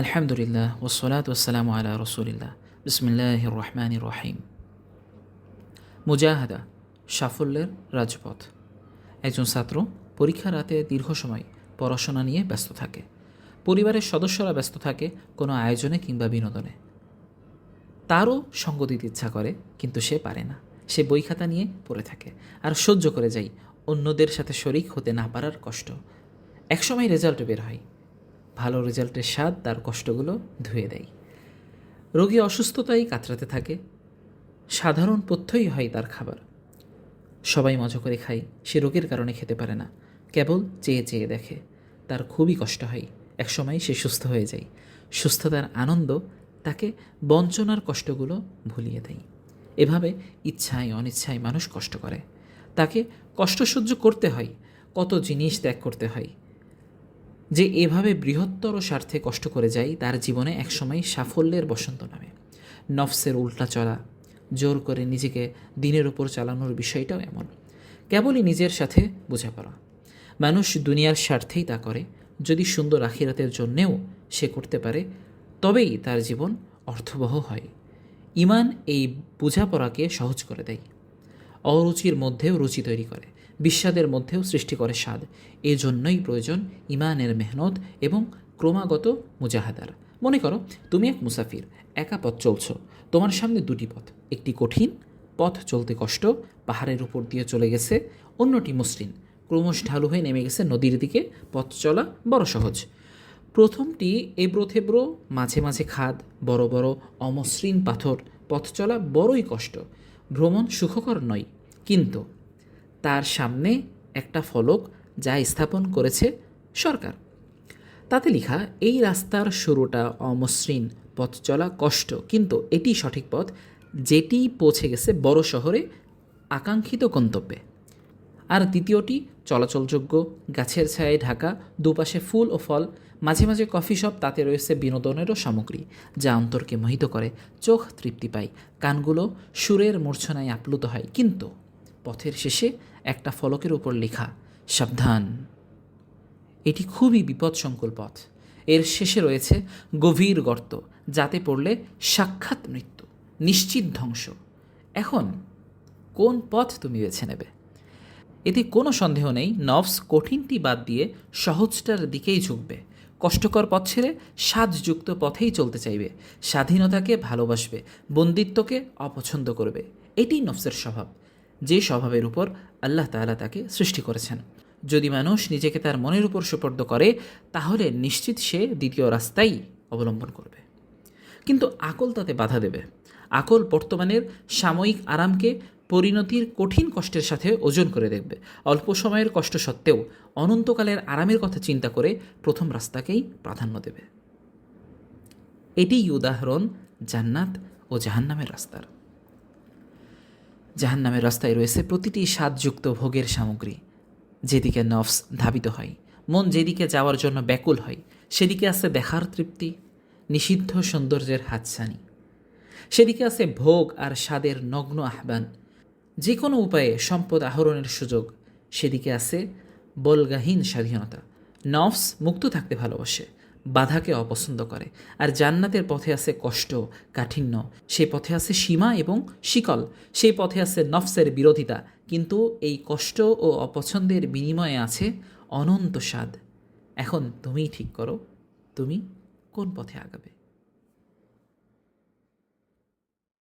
আলহামদুলিল্লাহ ওসলাত ওসালাম আলা রসুলিল্লাহ বিসমিল্লাহ রহমান রহিম মুজাহাদা সাফল্যের রাজপথ। একজন ছাত্র পরীক্ষা রাতে দীর্ঘ সময় পড়াশোনা নিয়ে ব্যস্ত থাকে। পরিবারের সদস্যরা ব্যস্ত থাকে কোনো আয়োজনে কিংবা বিনোদনে। তারও সঙ্গ দিতে ইচ্ছা করে, কিন্তু সে পারে না। সে বই খাতা নিয়ে পড়ে থাকে। আর সহ্য করে যাই অন্যদের সাথে শরিক হতে না পারার কষ্ট। একসময় রেজাল্ট বের হয়। ভালো রেজাল্টের স্বাদ, তার কষ্টগুলো ধুয়ে দেয়। রোগী অসুস্থতাই কাতরাতে থাকে। সাধারণ পথ্যই হয় তার খাবার। সবাই মজা করে খায়, সে রোগের কারণে খেতে পারে না। কেবল চেয়ে চেয়ে দেখে। তার খুবই কষ্ট হয়। একসময় সে সুস্থ হয়ে যায়। সুস্থতার আনন্দ তাকে বঞ্চনার কষ্টগুলো ভুলিয়ে দেয়। এভাবে ইচ্ছায় অনিচ্ছায় মানুষ কষ্ট করে। তাকে কষ্ট সহ্য করতে হয়। কত জিনিস ত্যাগ করতে হয়। যে এভাবে বৃহত্তর স্বার্থে কষ্ট করে যায়, তার জীবনে একসময় সাফল্যের বসন্ত নামে। নফসের উল্টা চলা, জোর করে নিজেকে দিনের উপর চালানোর বিষয়টাও এমন। কেবলই নিজের সাথে বোঝাপড়া। মানুষ দুনিয়ার স্বার্থেই তা করে, যদি সুন্দর আখিরাতের জন্যেও সে করতে পারে, তবেই তার জীবন অর্থবহ হয়। ইমান এই বোঝাপড়াকে সহজ করে দেয়। অরুচির মধ্যেও রুচি তৈরি করে। বিস্বাদের মধ্যেও সৃষ্টি করে স্বাদ। এজন্যই প্রয়োজন ইমানের মেহনত এবং ক্রমাগত মুজাহাদার। মনে করো, তুমি এক মুসাফির, একা পথ চলছ। তোমার সামনে দুটি পথ, একটি কঠিন পথ চলতে কষ্ট, পাহাড়ের উপর দিয়ে চলে গেছে, অন্যটি মসৃণ। ক্রমশ ঢালু হয়ে নেমে গেছে নদীর দিকে, পথ চলা বড় সহজ। প্রথমটি এবড়ো থেবড়ো, মাঝে মাঝে খাদ, বড় বড়, অমসৃণ পাথর, পথ চলা বড়ই কষ্ট। ভ্রমণ সুখকর নয়, কিন্তু তার সামনে একটা ফলক যা স্থাপন করেছে সরকার। তাতে লেখা, এই রাস্তার শুরুটা অমসৃণ পথ চলা কষ্ট, কিন্তু এটি সঠিক পথ, যেটি পৌঁছে গেছে বড় শহরে আকাঙ্ক্ষিত গন্তব্যে। আর দ্বিতীয়টি, চলাচলযোগ্য, গাছের ছায়ায় ঢাকা, দুপাশে ফুল ও ফল, মাঝে মাঝে কফি শপ, তাতে রয়েছে বিনোদনেরও সামগ্রী, যা অন্তরকে মোহিত করে, চোখ তৃপ্তি পায়, কানগুলো সুরের মূর্ছনায় আপ্লুত হয়। কিন্তু পথের শেষে একটা ফলকের উপর লেখা, সাবধান। এটি খুবই বিপদসংকুল পথ। এর শেষে রয়েছে গভীর গর্ত, যাতে পড়লে সাক্ষাৎ মৃত্যু, নিশ্চিত ধ্বংস। এখন, কোন পথ তুমি বেছে নেবে? এতে কোনো সন্দেহ নেই নফস কঠিনটি বাদ দিয়ে সহজটার দিকেই ঝুঁকবে। কষ্টকর পথ ছেড়ে সাজযুক্ত পথেই চলতে চাইবে। স্বাধীনতাকে ভালোবাসবে, বন্দিত্বকে অপছন্দ করবে। এটি নফসের স্বভাব। যে স্বভাবের উপর আল্লাহ তাআলা তাকে সৃষ্টি করেছেন। যদি মানুষ নিজেকে তার মনের উপর সুপর্দ করে, তাহলে নিশ্চিত সে দ্বিতীয় রাস্তাই অবলম্বন করবে। কিন্তু আকল তাতে বাধা দেবে। আকল বর্তমানের সাময়িক আরামকে পরিণতির কঠিন কষ্টের সাথে ওজন করে দেখবে। অল্প সময়ের কষ্ট সত্ত্বেও অনন্তকালের আরামের কথা চিন্তা করে প্রথম রাস্তাকেই প্রাধান্য দেবে। এটিই উদাহরণ জান্নাত ও জাহান্নামের রাস্তার। জাহান্নামের রাস্তায় রয়েছে প্রতিটি স্বাদযুক্ত ভোগের সামগ্রী। যেদিকে নফস ধাবিত হয়, মন যেদিকে যাওয়ার জন্য ব্যাকুল হয়, সেদিকে আছে দেখার তৃপ্তি, নিষিদ্ধ সৌন্দর্যের হাতছানি। সেদিকে আছে ভোগ আর স্বাদের নগ্ন আহ্বান। যে কোনো উপায়ে সম্পদ আহরণের সুযোগ। সেদিকে আছে বলগাহীন স্বাধীনতা। নফস মুক্ত থাকতে ভালোবাসে। বাধাকে অপছন্দ করে। আর জান্নাতের পথে আছে কষ্ট, কাঠিন্য। সেই পথে আছে সীমা এবং শিকল। সেই পথে আছে নফসের বিরোধিতা। কিন্তু এই কষ্ট ও অপছন্দের বিনিময়ে আছে অনন্ত স্বাদ। এখন তুমিই ঠিক করো, তুমি কোন পথে আগাবে?